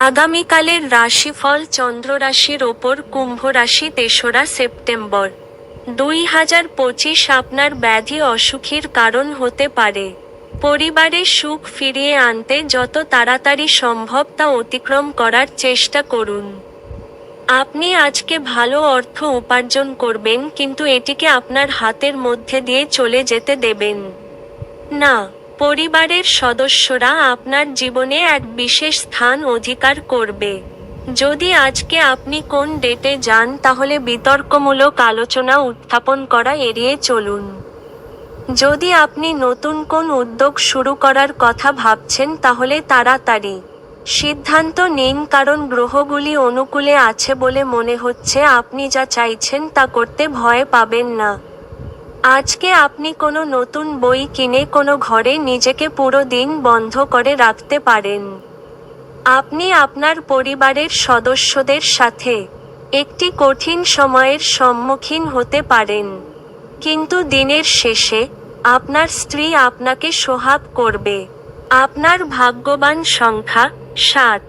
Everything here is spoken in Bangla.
আগামীকালের রাশিফল চন্দ্র রাশির ওপর কুম্ভ রাশি তেসরা সেপ্টেম্বর। দুই হাজার পঁচিশ আপনার ব্যাধি অসুখীর কারণ হতে পারে। পরিবারে সুখ ফিরিয়ে আনতে যত তাড়াতাড়ি সম্ভব তা অতিক্রম করার চেষ্টা করুন। আপনি আজকে ভালো অর্থ উপার্জন করবেন, কিন্তু এটিকে আপনার হাতের মধ্যে দিয়ে চলে যেতে দেবেন। না পরিবারের সদস্যরা আপনার জীবনে এক বিশেষ স্থান অধিকার করবে। যদি আজকে আপনি কোন ডেটে যান, তাহলে বিতর্কমূলক আলোচনা উত্থাপন করা এড়িয়ে চলুন। যদি আপনি নতুন কোন উদ্যোগ শুরু করার কথা ভাবছেন, তাহলে তাড়াতাড়ি। সিদ্ধান্ত নিন, কারণ গ্রহগুলি অনুকূলে আছে বলে মনে হচ্ছে। আপনি যা চাইছেন তা করতে ভয় পাবেন না। আজকে আপনি কোনো নতুন বই কিনে কোনো ঘরে নিজেকে পুরো দিন বন্ধ করে রাখতে পারেন। আপনি আপনার পরিবারের সদস্যদের সাথে একটি কঠিন সময়ের সম্মুখীন হতে পারেন। কিন্তু দিনের শেষে আপনার স্ত্রী আপনাকে সোহাগ করবে। আপনার ভাগ্যবান সংখ্যা সাত।